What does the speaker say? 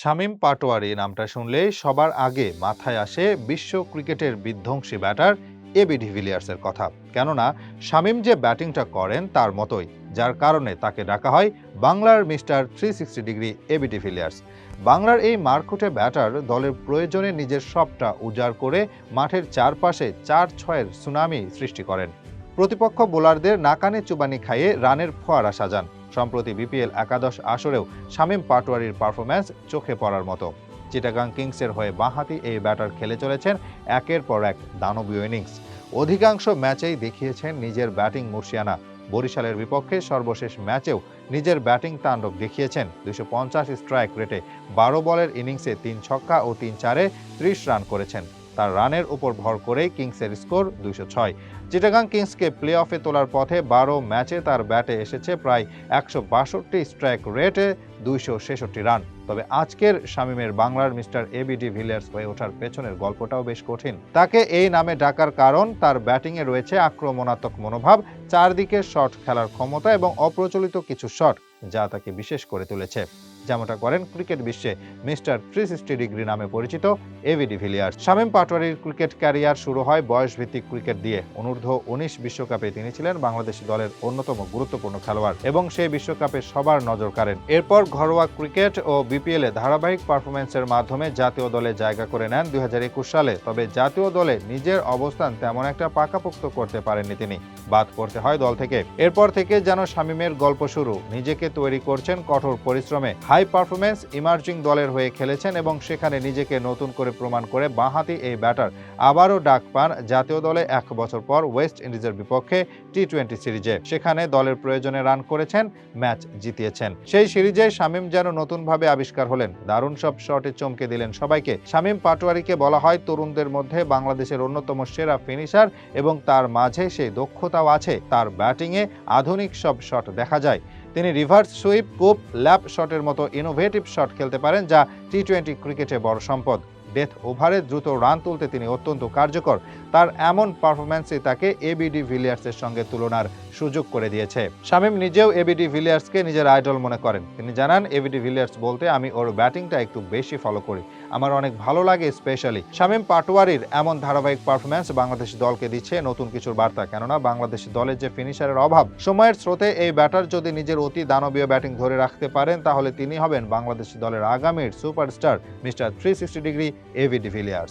শামীম পাটোয়ারি নামটা শুনলেই সবার আগে মাথায় আসে বিশ্ব ক্রিকেটের বিধ্বংসী ব্যাটার এবি ডিভিলিয়ার্সের কথা। কেননা, শামীম যে ব্যাটিংটা করেন তার মতোই, যার কারণে তাকে ডাকা হয় বাংলার mister three sixty degree AB de Villiers বাংলার এই মারকুটে ব্যাটার দলের প্রয়োজনে নিজের সবটা উজাড় করে মাঠের চারপাশে চার ছয়ের সুনামি সৃষ্টি করেন। প্রতিপক্ষ বোলারদের নাকানে চুবানি খাইয়ে রানের ফোয়ারা সাজান। সম্প্রতি বিপিএল একাদশ আসরেও শামীম পাটোয়ারির পারফরম্যান্স চোখে পড়ার মতো। চিটাগাং কিংসের হয়ে বাঁহাতি এই ব্যাটার খেলে চলেছেন একের পর এক দানবীয় ইনিংস। অধিকাংশ ম্যাচেই দেখিয়েছেন নিজের ব্যাটিং মুর্শিয়ানা। বরিশালের বিপক্ষে সর্বশেষ ম্যাচেও নিজের ব্যাটিং তাণ্ডব দেখিয়েছেন। দুশো স্ট্রাইক রেটে বারো বলের ইনিংসে তিন ছক্কা ও তিন চারে ত্রিশ রান করেছেন। তার রানের উপর ভর করেই কিংসের স্কোর দুইশো ছয়। চিটাগাং কিংসকে প্লে অফে তোলার পথে বারো ম্যাচে তার ব্যাটে এসেছে প্রায় একশো বাষট্টি স্ট্রাইক রেটে দুইশো ছেষট্টি রান। তবে আজকের শামীমের বাংলার মিস্টার এবিডি ভিলিয়ার্স হয়ে ওঠার পেছনের গল্পটাও বেশ কঠিন। তাকে এই নামে ডাকার কারণ তার ব্যাটিংয়ে রয়েছে আক্রমণাত্মক মনোভাব, চারদিকে শট খেলার ক্ষমতা এবং অপ্রচলিত কিছু শট। যা তাকে বিশেষ করে তুলেছে। যেমনটা করেন ক্রিকেট বিশ্বে মিস্টার থ্রি সিক্সটি ডিগ্রি নামে পরিচিত এভিডি ভিলিয়ার্স। শামীম পাটোয়ারির ক্রিকেট ক্যারিয়ার শুরু হয় বয়সভিত্তিক ক্রিকেট দিয়ে। অনূর্ধ্ব উনিশ বিশ্বকাপে তিনি ছিলেন বাংলাদেশ দলের অন্যতম গুরুত্বপূর্ণ খেলোয়াড় এবং সেই বিশ্বকাপে সবার নজর কাড়েন। এরপর ঘরোয়া ক্রিকেট ও বিপিএল এ ধারাবাহিক পারফরমেন্সের মাধ্যমে জাতীয় দলে জায়গা করে নেন দুই হাজার একুশ সালে, তবে জাতীয় দলে নিজের অবস্থান তেমন একটা পাকাপোক্ত করতে পারেননি তিনি। বাদ পড়তে হয় দল থেকে। এরপর থেকে যেন শামীমের গল্প শুরু, নিজেকে তৈরি করছেন কঠোর পরিশ্রমে। হাই পারফরমেন্স ইমার্জিং দলের হয়ে খেলেছেন এবং সেখানে নিজেকে নতুন করে প্রমাণ করে বাঁহাতি এই ব্যাটার আবারও ডাক পান জাতীয় দলে এক বছর পর ওয়েস্ট ইন্ডিজের বিপক্ষে টি টোয়েন্টি সিরিজে। সেখানে দলের প্রয়োজনে রান করেছেন, ম্যাচ জিতিয়েছেন। সেই সিরিজে শামীম যেন নতুনভাবে আবিষ্কার হলেন, দারুণ সব শটে চমকে দিলেন সবাইকে। শামীম পাটোয়ারিকে বলা হয় তরুণদের মধ্যে বাংলাদেশের অন্যতম সেরা ফিনিশার এবং তার মাঝে সেই দক্ষতাও আছে। তার ব্যাটিংয়ে আধুনিক সব শট দেখা যায়। তিনি রিভার্স সুইপ কুপ ল্যাপ শটের মতো ইনোভেটিভ শট খেলতে পারেন যা টি টোয়েন্টি ক্রিকেটে বড় সম্পদ। ডেথ ওভারে দ্রুত রান তুলতে তিনি অত্যন্ত কার্যকর। তার এমন পারফরম্যান্সই তাকে এবিডি ভিলিয়ার্সের সঙ্গে তুলনার সুযোগ করে দিয়েছে। শামীম নিজেও এবিডি ভিলিয়ার্সকে নিজের আইডল মনে করেন। তিনি জানান এবিডি ভিলিয়ার্স বলতে আমি ওর ব্যাটিংটা একটু বেশি ফলো করি। আমার অনেক ভালো লাগে স্পেশালি শামীম পাটোয়ারির এমন ধারাবাহিক পারফরম্যান্স বাংলাদেশ দলকে দিচ্ছে নতুন কিছুর বার্তা। কেননা বাংলাদেশ দলের যে ফিনিশারের অভাব, সময়ের স্রোতে এই ব্যাটার যদি নিজের অতি দানবীয় ব্যাটিং ধরে রাখতে পারেন, তাহলে তিনি হবেন বাংলাদেশ দলের আগামীর superstar mister three sixty degree AB de Villiers